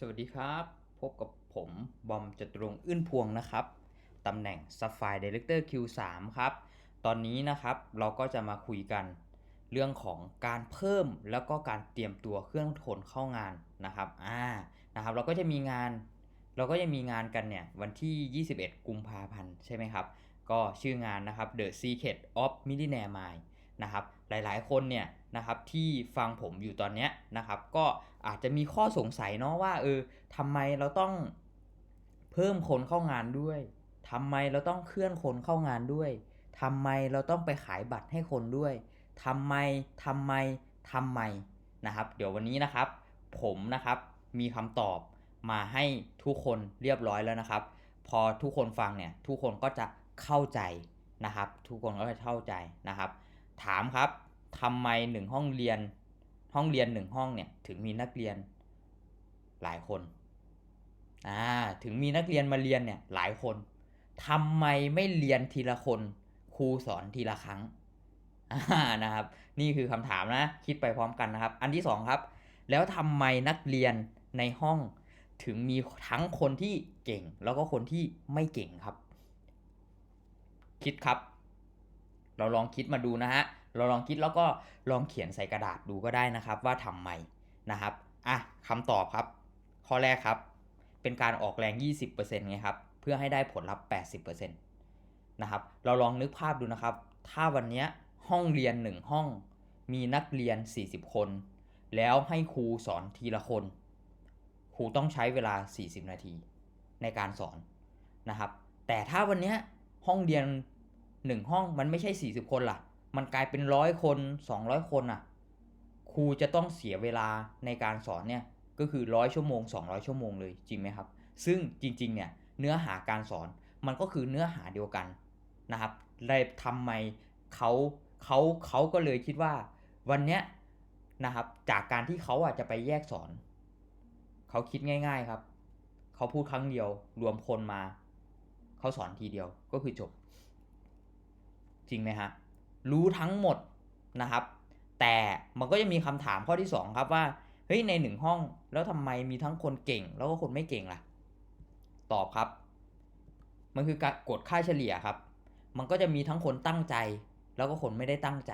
สวัสดีครับ พบกับผมบอมจตุรงอื้นพวงนะครับตำแหน่ง Sapphire Director Q3 ครับ ตอนนี้นะครับเราก็จะมาคุยกัน เรื่องของการเพิ่มแล้วก็การเตรียมตัวเครื่องทนเข้างานนะครับอ่านะครับ เราก็จะมีงาน เราก็จะมีงานกันเนี่ยวันที่ 21 กุมภาพันธ์ใช่ไหมครับ ก็ชื่องานนะครับ The Secret of Millionaire Mind นะครับหลายๆ คนเนี่ยนะครับที่ฟังผมอยู่ตอนเนี้ยนะครับก็อาจจะมีข้อสงสัยเนาะว่าเออทำไมเราต้องเพิ่มคนเข้างานด้วยทำไมเราต้องเคลื่อนคนเข้างานด้วยทำไมเราต้องไปขายบัตรให้คนด้วยทำไมทำไมทำไมนะครับ เดี๋ยววันนี้นะครับ ผมนะครับมีคำตอบมาให้ทุกคนเรียบร้อยแล้วนะครับ พอทุกคนฟังเนี่ยทุกคนก็จะเข้าใจนะครับ ทุกคนก็จะเข้าใจนะครับ ถามครับทำไมหนึ่งห้องเรียน ห้องเรียนหนึ่งห้องเนี่ยถึงมีนักเรียนหลายคนอ่าถึงมีนักเรียนมาเรียนเนี่ยหลายคนทำไมไม่เรียนทีละคนครูสอนทีละครั้งอ่านะครับ นี่คือคำถามนะ คิดไปพร้อมกันนะครับ อันที่สองครับ แล้วทำไมนักเรียนในห้องถึงมีทั้งคนที่เก่งแล้วก็คนที่ไม่เก่งครับ คิดครับ เราลองคิดมาดูนะฮะ เราลองคิดแล้วก็ลองเขียนใส่กระดาษดูก็ได้นะครับว่าทำไมนะครับ อะคำตอบครับ ข้อแรกครับ เป็นการออกแรง 20%ไงครับ เพื่อให้ได้ผลลัพธ์ 80%นะครับ เราลองนึกภาพดูนะครับ ถ้าวันนี้ห้องเรียน 1 ห้อง มีนักเรียน 40 คน แล้วให้ครูสอนทีละคน ครูต้องใช้เวลา 40 นาทีในการสอนนะครับ แต่ถ้าวันนี้ห้องเรียน 1ห้องมันไม่ใช่ 40 คนล่ะ มันกลายเป็นร้อยคน 200 คนอะ ครูจะต้องเสียเวลาในการสอนเนี่ยก็คือร้อยชั่วโมง 200 ชั่วโมงเลยจริงไหมครับ ซึ่งจริงๆเนี่ยเนื้อหาการสอนมันก็คือเนื้อหาเดียวกันนะครับเลยทำไมเขาเขาเขาก็เลยคิดว่าวันเนี้ยนะครับจากการที่เขาอะจะไปแยกสอน เขาคิดง่าย ๆครับ เขาพูดครั้งเดียวรวมคนมา เขาสอนทีเดียวก็คือจบ จริงไหมฮะรู้ทั้งหมดนะครับ แต่มันก็จะมีคำถามข้อที่ 2 ครับว่าเฮ้ยในหนึ่งห้องแล้วทำไมมีทั้งคนเก่งแล้วก็คนไม่เก่งล่ะ ตอบครับ มันคือการกฎค่าเฉลี่ยครับ มันก็จะมีทั้งคนตั้งใจ แล้วก็คนไม่ได้ตั้งใจ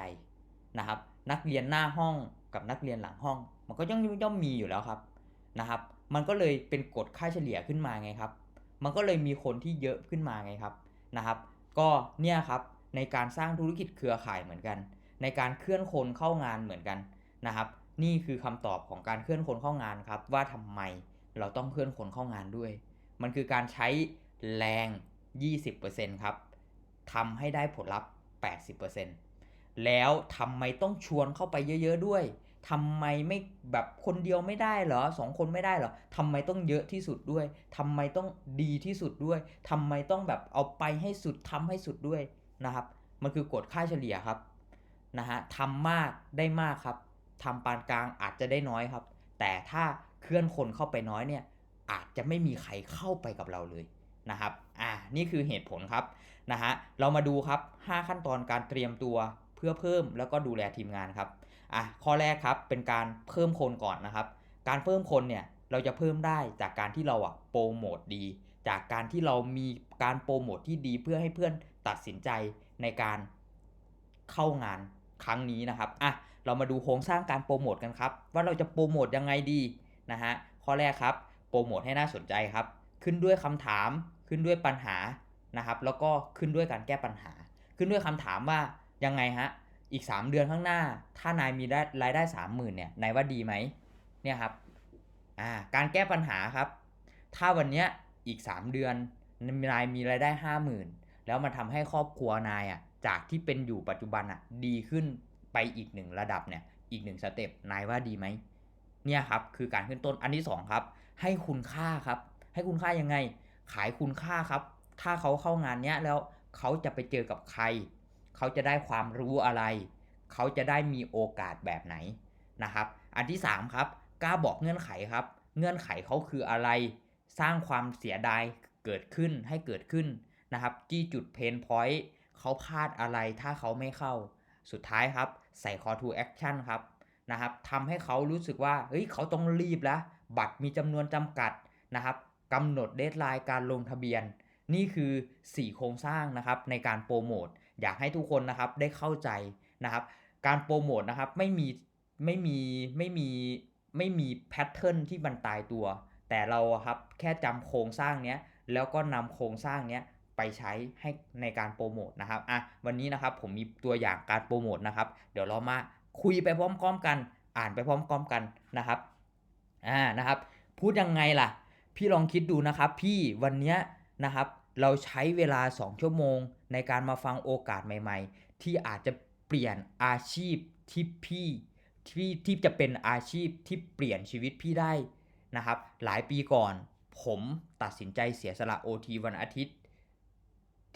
นะครับ นักเรียนหน้าห้องกับนักเรียนหลังห้อง มันก็ย่อมย่อมมีอยู่แล้วครับนะครับ มันก็เลยเป็นกฎค่าเฉลี่ยขึ้นมาไงครับ มันก็เลยมีคนที่เยอะขึ้นมาไงครับนะครับ ก็เนี่ยครับ ในการสร้างธุรกิจเครือข่ายเหมือนกัน ในการเคลื่อนคนเข้างานเหมือนกันนะครับ นี่คือคำตอบของการเคลื่อนคนเข้างานครับ ว่าทำไมเราต้องเคลื่อนคนเข้างานด้วย มันคือการใช้แรง 20%ครับทำให้ได้ผลลัพธ์ 80%แล้วทำไมต้องชวนเข้าไปเยอะๆด้วยทำไมไม่แบบคนเดียวไม่ได้เหรอสองคนไม่ได้เหรอทำไมต้องเยอะที่สุดด้วยทำไมต้องดีที่สุดด้วยทำไมต้องแบบเอาไปให้สุดทำให้สุดด้วย นะครับ มันคือกฎค่าเฉลี่ยครับนะฮะทำมากได้มากครับทำปานกลางอาจจะได้น้อยครับ แต่ถ้าเคลื่อนคนเข้าไปน้อยเนี่ยอาจจะไม่มีใครเข้าไปกับเราเลยนะครับ อ่า นี่คือเหตุผลครับ นะฮะ เรามาดูครับ 5 ขั้นตอนการเตรียมตัวเพื่อเพิ่มแล้วก็ดูแลทีมงานครับ อะ ข้อแรกครับ เป็นการเพิ่มคนก่อนนะครับ การเพิ่มคนเนี่ย เราจะเพิ่มได้จากการที่เราอะโปรโมทดี จากการที่เรามีการโปรโมทที่ดีเพื่อให้เพื่อน ตัดสินใจในการเข้างานครั้งนี้นะครับอะเรามาดูโครงสร้างการโปรโมทกันครับ ว่าเราจะโปรโมทยังไงดีนะฮะข้อแรกครับโปรโมทให้น่าสนใจครับ ขึ้นด้วยคำถามขึ้นด้วยปัญหานะครับ แล้วก็ขึ้นด้วยการแก้ปัญหา ขึ้นด้วยคำถามว่ายังไงฮะอีก 3 เดือนข้างหน้า ถ้านายมีรายได้ 30,000เนี่ยนายว่าดีไหมเนี่ยครับอ่าการแก้ปัญหาครับ ถ้าวันเนี้ยอีก 3 เดือนนายมีรายได้ 50,000 แล้วมันทำให้ครอบครัวนายอะจากที่เป็นอยู่ปัจจุบันอะดีขึ้นไปอีกหนึ่งระดับเนี่ยอีกหนึ่งสเต็ปนายว่าดีไหมเนี่ยครับคือการขึ้นต้นอันที่2ครับให้คุณค่าครับ ให้คุณค่ายังไง ขายคุณค่าครับ ถ้าเขาเข้างานเนี้ยแล้วเขาจะไปเจอกับใคร เขาจะได้ความรู้อะไร เขาจะได้มีโอกาสแบบไหนนะครับ อันที่3ครับกล้าบอกเงื่อนไขครับ เงื่อนไขเขาคืออะไร สร้างความเสียดายเกิดขึ้นให้เกิดขึ้น นะครับจี้จุดเพนพอยต์เขาพลาดอะไรถ้าเขาไม่เข้า สุดท้ายครับ ใส่ call to action ครับนะครับทำให้เขารู้สึกว่าเฮ้ยเขาต้องรีบแล้ว บัตรมีจำนวนจำกัดนะครับกำหนดเดทไลน์การลงทะเบียน นี่คือ 4 โครงสร้างนะครับในการโปรโมทอยากให้ทุกคนนะครับได้เข้าใจนะครับ การโปรโมทนะครับไม่มีไม่มีไม่มีไม่มีแพทเทิร์นที่มันตายตัว แต่เราครับแค่จำโครงสร้างเนี้ยแล้วก็นำโครงสร้างเนี้ย ไปใช้ให้ในการโปรโมทนะครับอะวันนี้นะครับผมมีตัวอย่างการโปรโมทนะครับ เดี๋ยวเรามาคุยไปพร้อมๆกัน อ่านไปพร้อมๆกันนะครับอ่านะครับ พูดยังไงล่ะ พี่ลองคิดดูนะครับ พี่วันนี้นะครับ เราใช้เวลา 2 ชั่วโมง ในการมาฟังโอกาสใหม่ ๆ ที่อาจจะเปลี่ยนอาชีพที่พี่ที่ที่จะเป็นอาชีพที่เปลี่ยนชีวิตพี่ได้นะครับ หลายปีก่อน ผมตัดสินใจเสียสละ OT วันอาทิตย์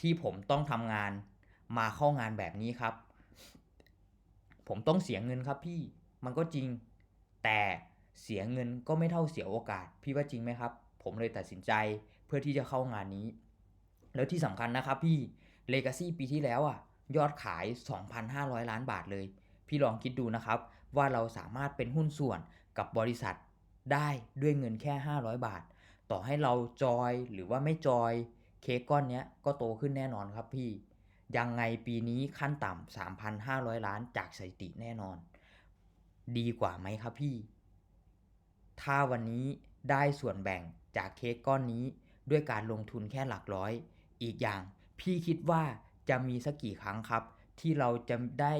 ที่ผมต้องทำงานมาเข้างานแบบนี้ครับ ผมต้องเสียเงินครับพี่มันก็จริง แต่เสียเงินก็ไม่เท่าเสียโอกาส พี่ว่าจริงไหมครับ ผมเลยตัดสินใจเพื่อที่จะเข้างานนี้ แล้วที่สำคัญนะครับพี่ Legacy ปีที่แล้วอะยอดขาย 2,500 ล้านบาทเลย พี่ลองคิดดูนะครับ ว่าเราสามารถเป็นหุ้นส่วนกับบริษัทได้ด้วยเงินแค่ 500 บาท ต่อให้เราจอยหรือว่าไม่จอย เค้กก้อนนี้ก็โตขึ้นแน่นอนครับพี่ ยังไงปีนี้ขั้นต่ำ3,500 ล้านจากสถิติแน่นอน ดีกว่าไหมครับพี่ ถ้าวันนี้ได้ส่วนแบ่งจากเค้กก้อนนี้ด้วยการลงทุนแค่หลักร้อย อีกอย่างพี่คิดว่าจะมีสักกี่ครั้งครับ ที่เราจะได้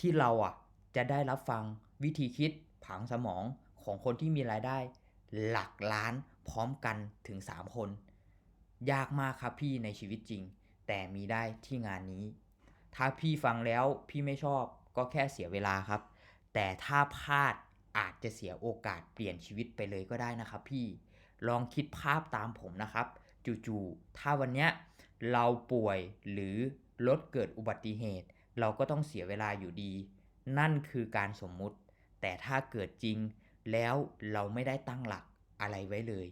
ที่เราอะจะได้รับฟังวิธีคิดผังสมองของคนที่มีรายได้ หลักล้านพร้อมกันถึง 3 คน ยากมากครับพี่ในชีวิตจริง แต่มีได้ที่งานนี้ ถ้าพี่ฟังแล้วพี่ไม่ชอบก็แค่เสียเวลาครับ แต่ถ้าพลาดอาจจะเสียโอกาสเปลี่ยนชีวิตไปเลยก็ได้นะครับพี่ลองคิดภาพตามผมนะครับ จู่ๆถ้าวันเนี้ยเราป่วยหรือรถเกิดอุบัติเหตุ เราก็ต้องเสียเวลาอยู่ดี นั่นคือการสมมุติ แต่ถ้าเกิดจริง แล้วเราไม่ได้ตั้งหลักอะไรไว้เลย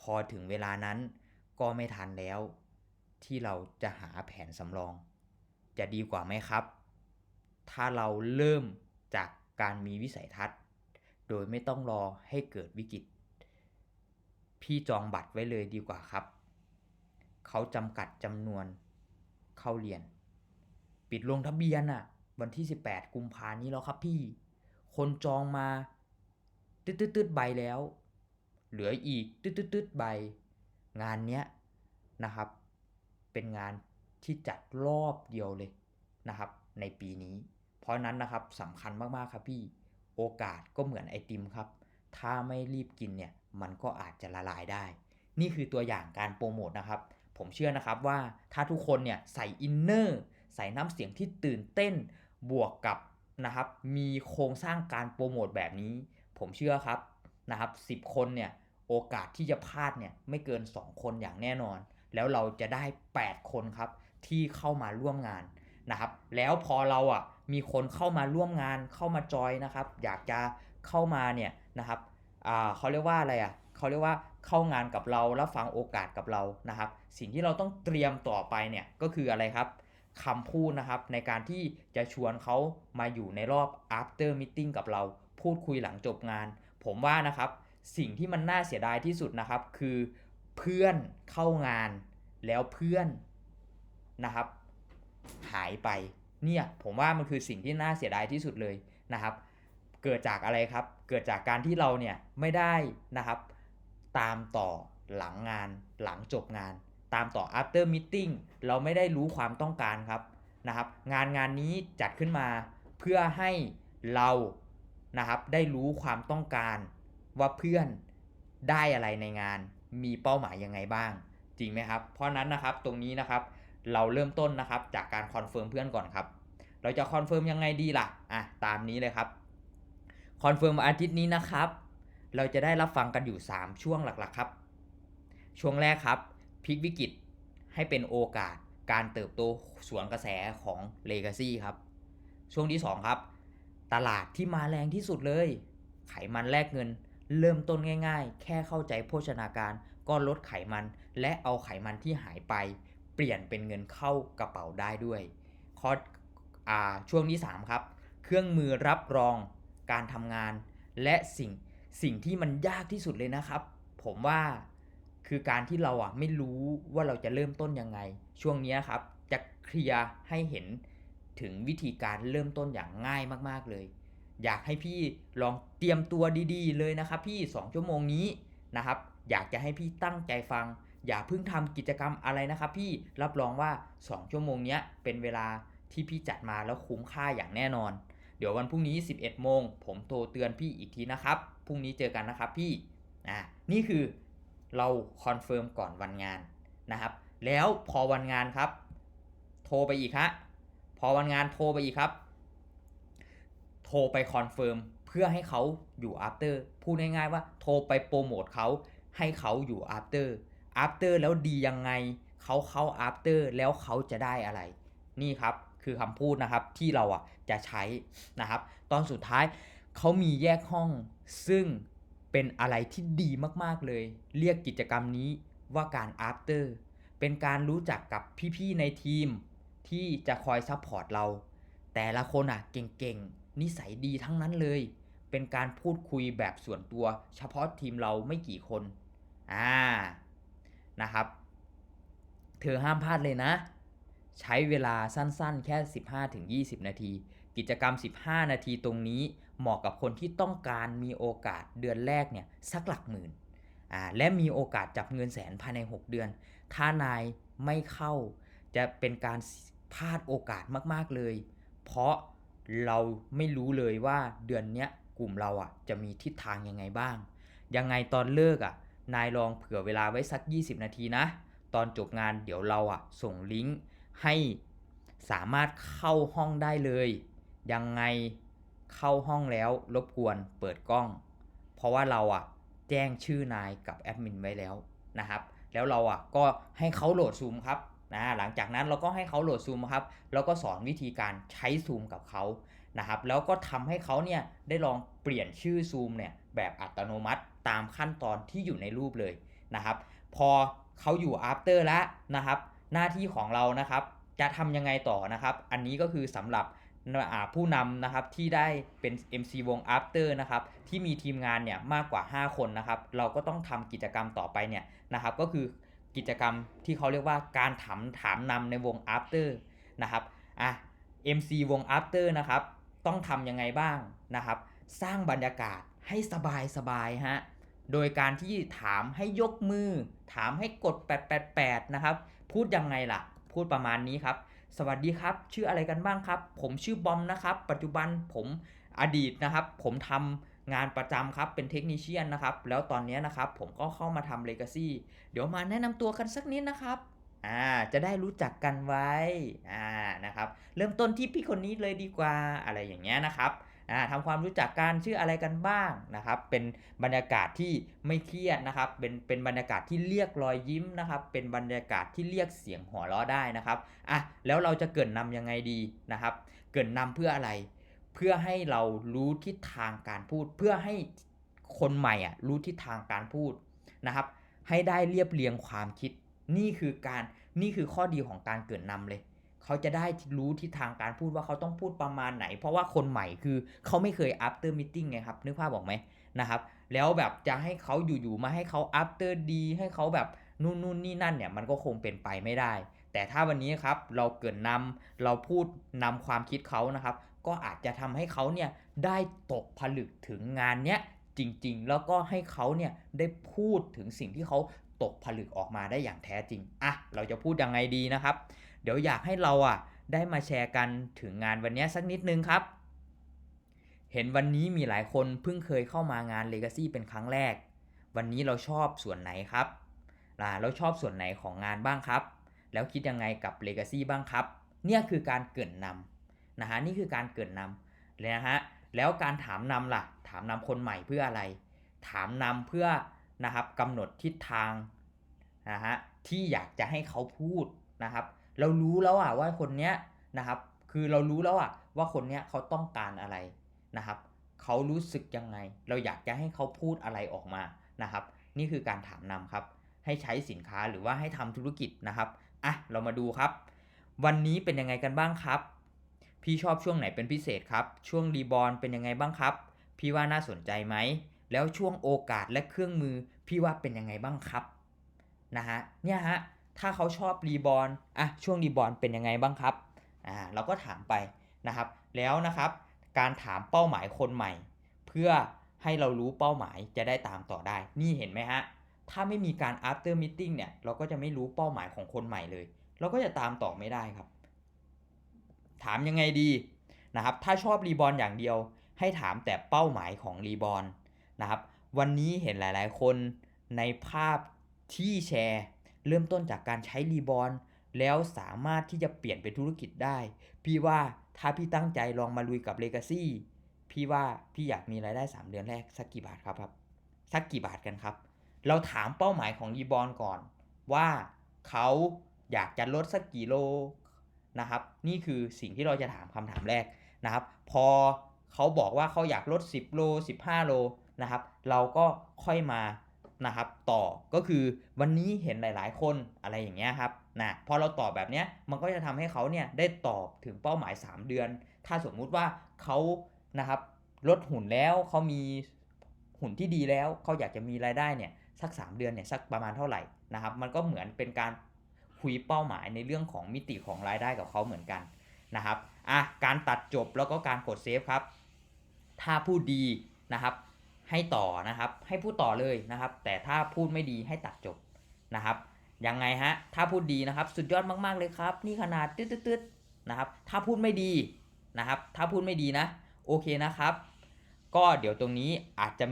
พอถึงเวลานั้น ก็ไม่ทันแล้ว ที่เราจะหาแผนสำรอง จะดีกว่าไหมครับ ถ้าเราเริ่มจากการมีวิสัยทัศน์ โดยไม่ต้องรอให้เกิดวิกฤต พี่จองบัตรไว้เลยดีกว่าครับ เขาจำกัดจำนวนเข้าเรียน ปิดลงทะเบียนอะวันที่ 18 กุมภานี้แล้วครับพี่ คนจองมา ตืดๆใบแล้ว เหลืออีก ตืดๆๆใบ งานเนี้ยนะครับ เป็นงานที่จัดรอบเดียวเลยนะครับ ในปีนี้ เพราะนั้นนะครับสำคัญมากๆครับพี่โอกาสก็เหมือนไอติมครับ ถ้าไม่รีบกินเนี่ยมันก็อาจจะละลายได้ นี่คือตัวอย่างการโปรโมทนะครับ ผมเชื่อนะครับว่าถ้าทุกคนเนี่ยใส่อินเนอร์ใส่น้ำเสียงที่ตื่นเต้นบวกกับนะครับมีโครงสร้างการโปรโมทแบบนี้ ผมเชื่อครับนะครับ 10 คนเนี่ย โอกาสที่จะพลาดเนี่ยไม่เกิน 2 คนอย่างแน่นอน แล้วเราจะได้ 8 คนครับที่เข้ามาร่วมงานนะครับ แล้วพอเราอะมีคนเข้ามาร่วมงานเข้ามาจอยนะครับ อยากจะเข้ามาเนี่ยนะครับเขาเรียกว่าอะไรอะเขาเรียกว่าเข้างานกับเราแล้วฟังโอกาสกับเรานะครับ สิ่งที่เราต้องเตรียมต่อไปเนี่ยก็คืออะไรครับคำพูดนะครับในการที่จะชวนเขามาอยู่ในรอบ after meeting กับเรา พูดคุยหลังจบงาน ผมว่านะครับ สิ่งที่มันน่าเสียดายที่สุดนะครับ คือเพื่อนเข้างานแล้วเพื่อนนะครับ หายไปเนี่ยผมว่ามันคือสิ่งที่น่าเสียดายที่สุดเลยนะครับ เกิดจากอะไรครับ เกิดจากการที่เราเนี่ยไม่ได้นะครับ ตามต่อหลังงานหลังจบงาน ตามต่อ after meeting เราไม่ได้รู้ความต้องการครับนะครับ งานงานนี้จัดขึ้นมาเพื่อให้เรานะครับได้รู้ความต้องการ ว่าเพื่อนได้อะไรในงานมีเป้าหมายยังไงบ้าง จริงไหมครับ เพราะนั้นนะครับตรงนี้นะครับเราเริ่มต้นนะครับจากการคอนเฟิร์มเพื่อนก่อนครับ เราจะคอนเฟิร์มยังไงดีล่ะอะตามนี้เลยครับคอนเฟิร์มอาทิตย์นี้นะครับ เราจะได้รับฟังกันอยู่ 3 ช่วงหลักๆครับ ช่วงแรกครับพลิกวิกฤตให้เป็นโอกาสการเติบโตสวนกระแสของ Legacy ครับ ช่วงที่ 2 ครับ ตลาดที่มาแรงที่สุดเลย ไขมันแลกเงิน เริ่มต้นง่าย ๆ แค่เข้าใจโภชนาการ ก็ลดไขมัน และเอาไขมันที่หายไป เปลี่ยนเป็นเงินเข้ากระเป๋าได้ด้วยข้ออาช่วงที่ 3 ครับ เครื่องมือรับรองการทำงาน และสิ่งสิ่งที่มันยากที่สุดเลยนะครับ ผมว่าคือการที่เราอะไม่รู้ว่าเราจะเริ่มต้นยังไง ช่วงนี้ครับจะเคลียร์ให้เห็นถึงวิธีการเริ่มต้นอย่างง่ายมากๆเลย อยากให้พี่ลองเตรียมตัวดีๆ เลยนะครับพี่ 2 ชั่วโมงนี้นะครับ อยากจะให้พี่ตั้งใจฟัง อย่าเพิ่งทำกิจกรรมอะไรนะครับ พี่รับรองว่า 2 ชั่วโมงนี้เป็นเวลาที่พี่จัดมาแล้วคุ้มค่าอย่างแน่นอน เดี๋ยววันพรุ่งนี้ 11 โมง ผมโทรเตือนพี่อีกทีนะครับพรุ่งนี้เจอกันนะครับพี่อ่านี่คือเราคอนเฟิร์มก่อนวันงานนะครับ แล้วพอวันงานครับ โทรไปอีกฮะพอวันงานโทรไปอีกครับ โทรไปคอนเฟิร์มเพื่อให้เขาอยู่ after พูดง่ายๆว่าโทรไปโปรโมทเขาให้เขาอยู่ after after แล้วดียังไงเขาเข้า after แล้วเขาจะได้อะไร นี่ครับคือคำพูดนะครับที่เราอะจะใช้นะครับ ตอนสุดท้ายเขามีแยกห้องซึ่งเป็นอะไรที่ดีมากๆเลย เรียกกิจกรรมนี้ว่าการ after เป็นการรู้จักกับพี่ๆในทีมที่จะคอยซัพพอร์ตเรา แต่ละคนอะเก่งๆ นิสัยดีทั้งนั้นเลย เป็นการพูดคุยแบบส่วนตัว เฉพาะทีมเราไม่กี่คน อ่า นะครับ เธอห้ามพลาดเลยนะ ใช้เวลาสั้นๆ แค่ 15-20 นาที กิจกรรม 15 นาทีตรงนี้เหมาะกับคนที่ต้องการมีโอกาสเดือนแรกเนี่ยสักหลักหมื่นอ่าและมีโอกาสจับเงินแสนภายใน 6 เดือน ถ้านายไม่เข้าจะเป็นการพลาดโอกาสมากๆเลย เพราะ เราไม่รู้เลยว่าเดือนเนี้ยกลุ่มเราอะจะมีทิศทางยังไงบ้าง ยังไงตอนเลิกอะ นายลองเผื่อเวลาไว้สัก 20 นาทีนะ ตอนจบงานเดี๋ยวเราอะ ส่งลิงก์ให้สามารถเข้าห้องได้เลย ยังไงเข้าห้องแล้วรบกวนเปิดกล้อง เพราะว่าเราอะแจ้งชื่อนายกับแอดมินไว้แล้วนะครับ แล้วเราอะก็ให้เขาโหลดซูมครับ นะหลังจากนั้นเราก็ให้เขาโหลดซูมครับแล้วก็สอนวิธีการใช้ซูมกับเขานะครับแล้วก็ทำให้เขาเนี่ยได้ลองเปลี่ยนชื่อซูมเนี่ยแบบอัตโนมัติตามขั้นตอนที่อยู่ในรูปเลยนะครับพอเขาอยู่ after แล้วนะครับหน้าที่ของเรานะครับจะทำยังไงต่อนะครับ อันนี้ก็คือสำหรับผู้นำนะครับที่ได้เป็น MC วง after นะครับที่มีทีมงานเนี่ยมากกว่า 5 คนนะครับเราก็ต้องทำกิจกรรมต่อไปเนี่ยนะครับก็คือ กิจกรรมที่เขาเรียกว่าการถามถามนำในวง after นะครับอะ MC วง after นะครับ ต้องทำยังไงบ้างนะครับ สร้างบรรยากาศให้สบายสบายฮะโดยการที่ถามให้ยกมือ ถามให้กด 888 นะครับ พูดยังไงล่ะ พูดประมาณนี้ครับ สวัสดีครับ ชื่ออะไรกันบ้างครับ ผมชื่อบอมนะครับ ปัจจุบันผมอดีตนะครับ ผมทำ งานประจำครับเป็นเทคนิชเชียนนะครับ แล้วตอนนี้นะครับผมก็เข้ามาทำเลกาซี่เดี๋ยวมาแนะนำตัวกันสักนิดนะครับอ่าจะได้รู้จักกันไว้อ่านะครับเริ่มต้นที่พี่คนนี้เลยดีกว่าอะไรอย่างเงี้ยนะครับอ่าทำความรู้จักกันชื่ออะไรกันบ้างนะครับเป็นบรรยากาศที่ไม่เครียดนะครับเป็นเป็นบรรยากาศที่เรียกรอยยิ้มนะครับเป็นบรรยากาศที่เรียกเสียงหัวเราะได้นะครับอะแล้วเราจะเกินนำยังไงดีนะครับ เกินนำเพื่ออะไร เพื่อให้เรารู้ทิศทางการพูด เพื่อให้คนใหม่อะรู้ทิศทางการพูดนะครับ ให้ได้เรียบเรียงความคิด นี่คือการนี่คือข้อดีของการเกรินนำเลยเขาจะได้รู้ทิศทางการพูดว่าเขาต้องพูดประมาณไหน เพราะว่าคนใหม่คือเขาไม่เคย after meeting ไงครับนึกภาพบอกไหมนะครับ แล้วแบบจะให้เขาอยู่ๆมาให้เขา after ดีให้เขาแบบนู่นนู่นนี่นั่นเนี่ยมันก็คงเป็นไปไม่ได้ แต่ถ้าวันนี้ครับเราเกรินนำเราพูดนำความคิดเขานะครับ ก็อาจจะทำให้เขาเนี่ยได้ตกผลึกถึงงานเนี้ยจริง ๆ แล้วก็ให้เขาเนี่ยได้พูดถึงสิ่งที่เขาตกผลึกออกมาได้อย่างแท้จริงอะเราจะพูดยังไงดีนะครับ เดี๋ยวอยากให้เราอะได้มาแชร์กันถึงงานวันนี้สักนิดนึงครับ เห็นวันนี้มีหลายคนเพิ่งเคยเข้ามางาน Legacy เป็นครั้งแรก วันนี้เราชอบส่วนไหนครับล่ะเราชอบส่วนไหนของงานบ้างครับ แล้วคิดยังไงกับ Legacy บ้างครับ เนี่ยคือการเกินนำ นะฮะนี่คือการเกรินนำเลยนะฮะแล้วการถามนำล่ะ ถามนำคนใหม่เพื่ออะไร ถามนำเพื่อนะครับกำหนดทิศทางนะฮะที่อยากจะให้เขาพูดนะครับ เรารู้แล้วอะว่าคนเนี้ยนะครับ คือเรารู้แล้วอะว่าคนเนี้ยเขาต้องการอะไรนะครับเขารู้สึกยังไง เราอยากจะให้เขาพูดอะไรออกมานะครับ นี่คือการถามนำครับ ให้ใช้สินค้าหรือว่าให้ทำธุรกิจนะครับอะเรามาดูครับ วันนี้เป็นยังไงกันบ้างครับ พี่ชอบช่วงไหนเป็นพิเศษครับ ช่วงรีบอลเป็นยังไงบ้างครับ พี่ว่าน่าสนใจไหม แล้วช่วงโอกาสและเครื่องมือ พี่ว่าเป็นยังไงบ้างครับนะฮะเนี่ยฮะถ้าเขาชอบรีบอลอะช่วงรีบอลเป็นยังไงบ้างครับอ่าเราก็ถามไปนะครับ แล้วนะครับ การถามเป้าหมายคนใหม่ เพื่อให้เรารู้เป้าหมายจะได้ตามต่อได้ นี่เห็นไหมฮะถ้าไม่มีการ after meeting เนี่ย เราก็จะไม่รู้เป้าหมายของคนใหม่เลย เราก็จะตามต่อไม่ได้ครับ ถามยังไงดีนะครับถ้าชอบรีบอลอย่างเดียว ให้ถามแต่เป้าหมายของรีบอลนะครับวันนี้เห็นหลายๆ คนในภาพที่แชร์ เริ่มต้นจากการใช้รีบอลแล้วสามารถที่จะเปลี่ยนเป็นธุรกิจได้ พี่ว่าถ้าพี่ตั้งใจลองมาลุยกับ Legacy พี่ว่าพี่อยากมีรายได้ 3 เดือนแรกสักกี่บาทครับครับ สักกี่บาทกันครับ เราถามเป้าหมายของรีบอลก่อน ว่าเขาอยากจะลดสักกี่โล นะครับ นี่คือสิ่งที่เราจะถามคำถามแรกนะครับ พอเขาบอกว่าเขาอยากลด 10 โล 15 โลนะครับ เราก็ค่อยมานะครับต่อก็คือวันนี้เห็นหลาย ๆ คนอะไรอย่างเงี้ยครับนะพอเราตอบแบบเนี้ยมันก็จะทำให้เขาเนี่ยได้ตอบถึงเป้าหมาย 3 เดือน ถ้าสมมุติว่าเขานะครับลดหุ่นแล้วเขามีหุ่นที่ดีแล้วเขาอยากจะมีรายได้เนี่ยสัก 3 เดือนเนี่ยสักประมาณเท่าไหร่นะครับ มันก็เหมือนเป็นการ คุยเป้าหมายในเรื่องของมิติของรายได้กับเขาเหมือนกันนะครับอะการตัดจบแล้วก็การกดเซฟครับ ถ้าพูดดีนะครับ ให้ต่อนะครับ ให้พูดต่อเลยนะครับ แต่ถ้าพูดไม่ดีให้ตัดจบนะครับยังไงฮะถ้าพูดดีนะครับสุดยอดมาก ๆเลยครับ นี่ขนาดตืดๆๆนะครับ ถ้าพูดไม่ดีนะครับ ถ้าพูดไม่ดีนะโอเคนะครับ ก็เดี๋ยวตรงนี้อาจจะ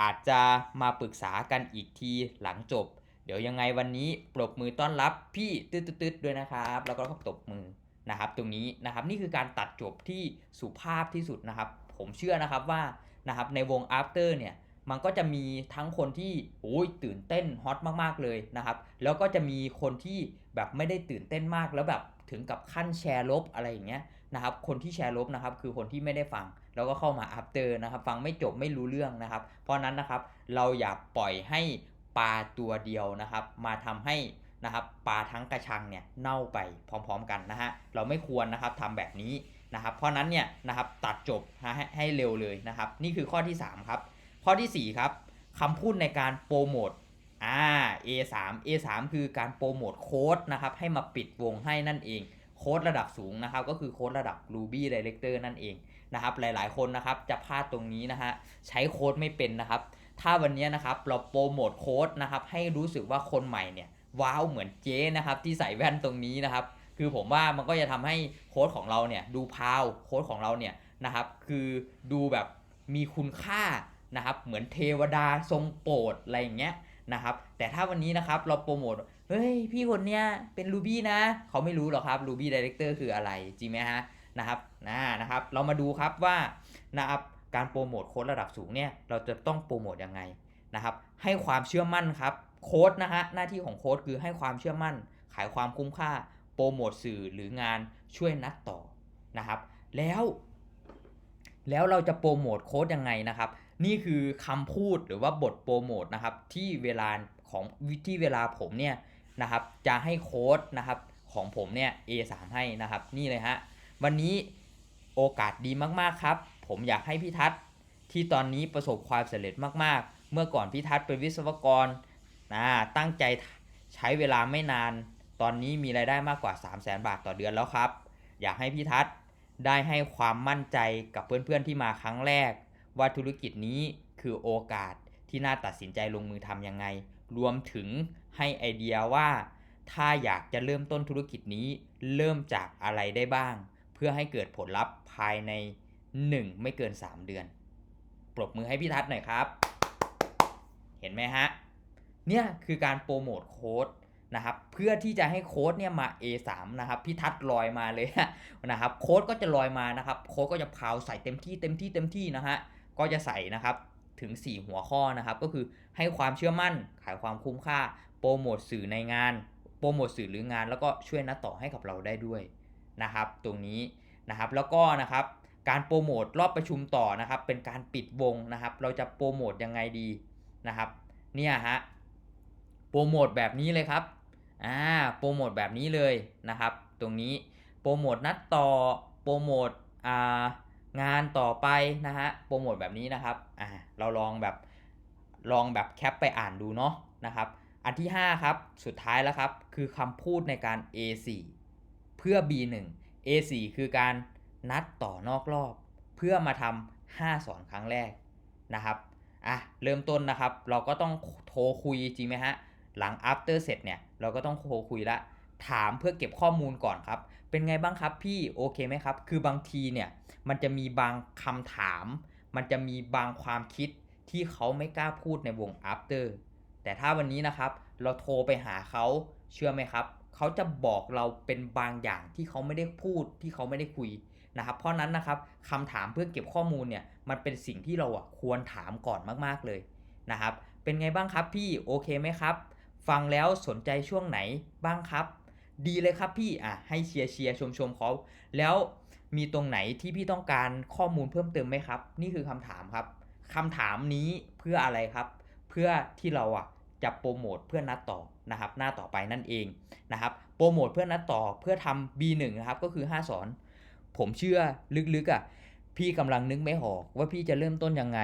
อาจจะมาปรึกษากันอีกทีหลังจบ เดี๋ยวยังไงวันนี้ปรบมือต้อนรับพี่ตืดๆด้วยนะครับ แล้วก็ตบมือนะครับ ตรงนี้นะครับนี่คือการตัดจบที่สุภาพที่สุดนะครับ ผมเชื่อนะครับว่านะครับในวง after เนี่ยมันก็จะมีทั้งคนที่โอ้ยตื่นเต้นฮอตมากๆเลยนะครับ แล้วก็จะมีคนที่แบบไม่ได้ตื่นเต้นมากแล้วแบบถึงกับขั้นแชร์ลบอะไรอย่างเงี้ยนะครับ คนที่แชร์ลบนะครับ คือคนที่ไม่ได้ฟัง แล้วก็เข้ามา after นะครับ ฟังไม่จบไม่รู้เรื่องนะครับ เพราะนั้นนะครับ เราอย่าปล่อยให้ ปลาตัวเดียวนะครับ มาทำให้นะครับปลาทั้งกระชังเนี่ยเน่าไปพร้อม ๆ กันนะฮะเราไม่ควรนะครับทำแบบนี้นะครับ เพราะนั้นเนี่ยนะครับตัดจบให้ให้เร็วเลยนะครับ นี่คือข้อที่ 3 ครับ ข้อทีสี่ 4 ครับคำพูดในการโปรโมทอ่า A3 A3 คือการโปรโมทโค้ดนะครับให้มาปิดวงให้นั่นเองโค้ดระดับสูงนะครับ ก็คือโค้ดระดับ Ruby Director นั่นเองนะครับ หลายๆ คนนะครับจะพลาดตรงนี้นะฮะใช้โค้ดไม่เป็นนะครับ ถ้าวันนี้นะครับเราโปรโมทโค้ดนะครับให้รู้สึกว่าคนใหม่เนี่ยว้าวเหมือนเจ๊นะครับที่ใส่แว่นตรงนี้นะครับคือผมว่ามันก็จะทำให้โค้ดของเราเนี่ยดูพาวโค้ดของเราเนี่ยนะครับคือดูแบบมีคุณค่านะครับเหมือนเทวดาทรงโปรดอะไรอย่างเงี้ยนะครับแต่ถ้าวันนี้นะครับเราโปรโมทเฮ้ยพี่คนเนี้ยเป็น Ruby นะเขาไม่รู้หรอกครับ Ruby Director คืออะไรจริงไหมฮะนะครับนะนะครับเรามาดูครับว่านะครับ การโปรโมทโค้ดระดับสูงเนี่ยเราจะต้องโปรโมทยังไงนะครับ ให้ความเชื่อมั่นครับโค้ดนะฮะหน้าที่ของโค้ดคือให้ความเชื่อมั่น ขายความคุ้มค่า โปรโมทสื่อหรืองานช่วยนัดต่อนะครับ แล้ว แล้วเราจะโปรโมทโค้ดยังไงนะครับ นี่คือคำพูดหรือว่าบทโปรโมทนะครับที่เวลาของที่เวลาผมเนี่ยนะครับจะให้โค้ดนะครับของผมเนี่ย A3 ให้นะครับ นี่เลยฮะวันนี้โอกาสดีมากๆครับ ผมอยากให้พี่ทัศน์ที่ตอนนี้ประสบความสำเร็จมากๆ เมื่อก่อนพี่ทัศน์เป็นวิศวกรนะตั้งใจใช้เวลาไม่นาน ตอนนี้มีรายได้มากกว่า 3 0 0แสนบาทต่อเดือนแล้วครับ อยากให้พี่ทัศน์ได้ให้ความมั่นใจกับเพื่อนๆที่มาครั้งแรก ว่าธุรกิจนี้คือโอกาสที่น่าตัดสินใจลงมือทำยังไง รวมถึงให้ไอเดียว่า ถ้าอยากจะเริ่มต้นธุรกิจนี้เริ่มจากอะไรได้บ้าง เพื่อให้เกิดผลลัพธ์ภายใน 1 ไม่เกิน 3 เดือน ปรบมือให้พี่ทัศน์หน่อยครับ เห็นไหมฮะ เนี่ยคือการโปรโมทโค้ดนะครับเพื่อที่จะให้โค้ดเนี่ยมา A3 นะครับพี่ทัศน์ลอยมาเลยนะครับโค้ดก็จะลอยมานะครับโค้ดก็จะพาวใส่เต็มที่เต็มที่เต็มที่นะฮะก็จะใส่นะครับถึง 4 หัวข้อนะครับก็คือให้ความเชื่อมั่นขายความคุ้มค่า โปรโมทสื่อในงาน โปรโมทสื่อหรืองาน แล้วก็ช่วยนัดต่อให้กับเราได้ด้วยนะครับตรงนี้นะครับแล้วก็นะครับ การโปรโมทรอบประชุมต่อนะครับ เป็นการปิดวงนะครับ เราจะโปรโมทยังไงดีนะครับ เนี่ยฮะโปรโมทแบบนี้เลยครับอ่าโปรโมทแบบนี้เลยนะครับ ตรงนี้โปรโมทนัดต่อโปรโมทอ่างานต่อไปนะฮะโปรโมทแบบนี้นะครับอ่าเราลองแบบลองแบบแคปไปอ่านดูเนาะนะครับอันที่ 5 ครับ สุดท้ายแล้วครับ คือคำพูดในการ A4 เพื่อ B1 A4 คือการ นัดต่อนอกรอบ เพื่อมาทำ5สอนครั้งแรกนะครับอะเริ่มต้นนะครับ เราก็ต้องโทรคุยจริงไหมฮะหลัง after เสร็จเนี่ยเราก็ต้องโทรคุยละถามเพื่อเก็บข้อมูลก่อนครับ เป็นไงบ้างครับพี่โอเคไหมครับ คือบางทีเนี่ยมันจะมีบางคำถาม มันจะมีบางความคิดที่เขาไม่กล้าพูดในวง after แต่ถ้าวันนี้นะครับ เราโทรไปหาเขาเชื่อไหมครับ เขาจะบอกเราเป็นบางอย่างที่เขาไม่ได้พูดที่เขาไม่ได้คุย นะครับเพราะนั้นนะครับคำถามเพื่อเก็บข้อมูลเนี่ยมันเป็นสิ่งที่เราอะควรถามก่อนมากๆเลยนะครับเป็นไงบ้างครับพี่โอเคไหมครับ ฟังแล้วสนใจช่วงไหนบ้างครับ ดีเลยครับพี่อะให้เชียร์เชียร์ชมชมเขาแล้วมีตรงไหนที่พี่ต้องการข้อมูลเพิ่มเติมไหมครับ นี่คือคำถามครับคำถามนี้เพื่ออะไรครับ เพื่อที่เราอะจะโปรโมทเพื่อนัดต่อนะครับ หน้าต่อไปนั่นเองนะครับโปรโมทเพื่อนัดต่อเพื่อทำ B1 นะครับก็คือ 5 สอน ผมเชื่อลึกๆอะพี่กำลังนึกไม่ออกว่าพี่จะเริ่มต้นยังไง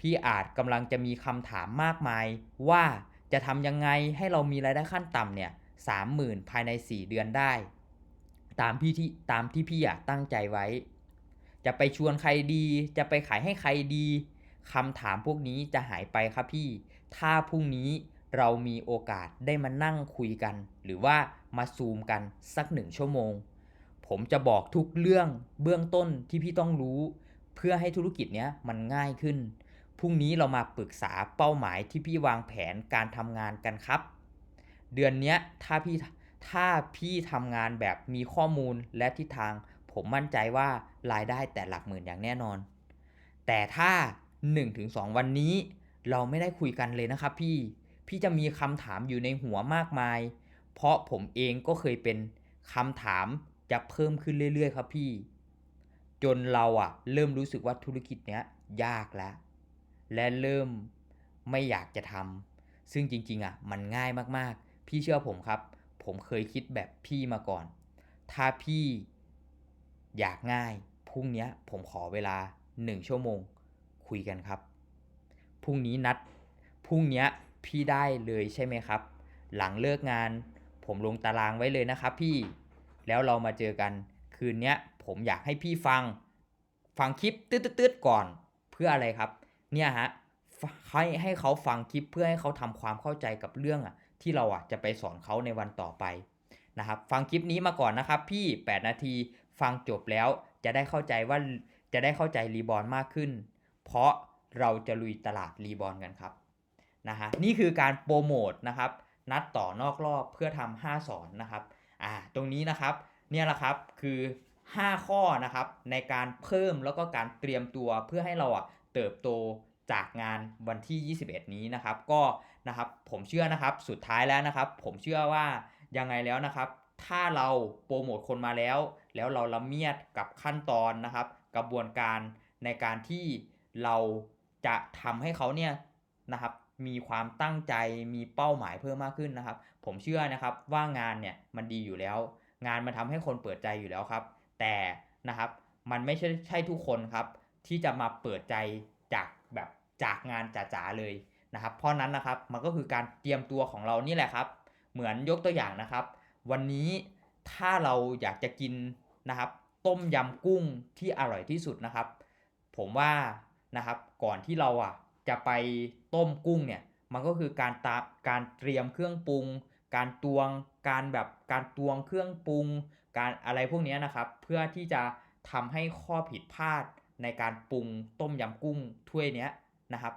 พี่อาจกำลังจะมีคำถามมากมาย ว่าจะทำยังไงให้เรามีรายได้ขั้นต่ำเนี่ยสามหมื่นภายใน 4 เดือนได้ ตามพี่ที่ตามที่พี่อยากตั้งใจไว้ จะไปชวนใครดี จะไปขายให้ใครดีคำถามพวกนี้จะหายไปครับพี่ ถ้าพรุ่งนี้เรามีโอกาสได้มานั่งคุยกัน หรือว่ามาซูมกันสักหนึ่งชั่วโมง ผมจะบอกทุกเรื่องเบื้องต้นที่พี่ต้องรู้ เพื่อให้ธุรกิจเนี้ยมันง่ายขึ้น พรุ่งนี้เรามาปรึกษาเป้าหมายที่พี่วางแผนการทำงานกันครับ เดือนนี้ถ้าพี่ถ้าพี่ทำงานแบบมีข้อมูลและทิศทาง ผมมั่นใจว่ารายได้แต่หลักหมื่นอย่างแน่นอน แต่ถ้า 1-2 วันนี้ เราไม่ได้คุยกันเลยนะครับพี่ พี่จะมีคำถามอยู่ในหัวมากมาย เพราะผมเองก็เคยเป็นคำถาม จะเพิ่มขึ้นเรื่อยๆ ครับพี่ จนเราอะเริ่มรู้สึกว่าธุรกิจเนี้ยยากแล้ว และเริ่มไม่อยากจะทำซึ่งจริงๆอะมันง่ายมากๆ พี่เชื่อผมครับ ผมเคยคิดแบบพี่มาก่อน ถ้าพี่อยากง่ายพรุ่งเนี้ยผมขอเวลา 1 ชั่วโมง คุยกันครับพรุ่งนี้นัดพรุ่งเนี้ยพี่ได้เลยใช่ไหมครับ หลังเลิกงาน ผมลงตารางไว้เลยนะครับพี่ แล้วเรามาเจอกันคืนนี้ผมอยากให้พี่ฟัง ฟังคลิปตืดๆก่อนเพื่ออะไรครับ เนี่ยฮะให้ให้เขาฟังคลิปเพื่อให้เขาทำความเข้าใจกับเรื่องอะที่เราอะจะไปสอนเขาในวันต่อไปนะครับ ฟังคลิปนี้มาก่อนนะครับ พี่ 8 นาทีฟังจบแล้วจะได้เข้าใจว่าจะได้เข้าใจรีบอลมากขึ้น เพราะเราจะลุยตลาดรีบอลกันครับนะฮะนี่คือการโปรโมทนะครับ นัดต่อนอกรอบเพื่อทำ5สอนนะครับ อ่าตรงนี้นะครับเนี่ยแหละครับคือ 5 ข้อนะครับในการเพิ่มแล้วก็การเตรียมตัวเพื่อให้เราอะเติบโตจากงานวันที่ 21 นี้นะครับก็นะครับผมเชื่อนะครับสุดท้ายแล้วนะครับ ผมเชื่อว่ายังไงแล้วนะครับ ถ้าเราโปรโมทคนมาแล้ว แล้วเราละเมียดกับขั้นตอนนะครับ กระบวนการในการที่เราจะทำให้เขาเนี่ยนะครับมีความตั้งใจมีเป้าหมายเพิ่มมากขึ้นนะครับ ผมเชื่อนะครับว่างานเนี่ยมันดีอยู่แล้ว งานมันทำให้คนเปิดใจอยู่แล้วครับ แต่นะครับมันไม่ใช่ใช่ทุกคนครับที่จะมาเปิดใจจากแบบจากงานจ๋าๆเลยนะครับ เพราะนั้นนะครับมันก็คือการเตรียมตัวของเรานี่แหละครับ เหมือนยกตัวอย่างนะครับ วันนี้ถ้าเราอยากจะกินนะครับ ต้มยำกุ้งที่อร่อยที่สุดนะครับ ผมว่านะครับก่อนที่เราอะจะไปต้มกุ้งเนี่ยมันก็คือการตาการเตรียมเครื่องปรุง การตวงการแบบการตวงเครื่องปรุง การอะไรพวกนี้นะครับ เพื่อที่จะทำให้ข้อผิดพลาดในการปรุงต้มยำกุ้งถ้วยนี้นะครับ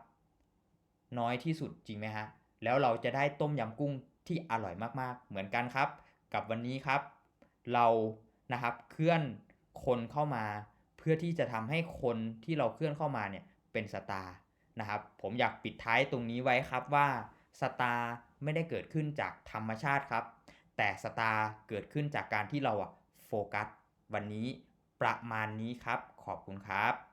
น้อยที่สุดจริงไหมฮะแล้วเราจะได้ต้มยำกุ้งที่อร่อยมากๆ เหมือนกันครับ กับวันนี้ครับ เรานะครับเคลื่อนคนเข้ามา เพื่อที่จะทำให้คนที่เราเคลื่อนเข้ามาเนี่ยเป็นสตาร์นะครับ ผมอยากปิดท้ายตรงนี้ไว้ครับว่าสตาร์ ไม่ได้เกิดขึ้นจากธรรมชาติครับ แต่สตาร์เกิดขึ้นจากการที่เราอะโฟกัส วันนี้ประมาณนี้ครับ ขอบคุณครับ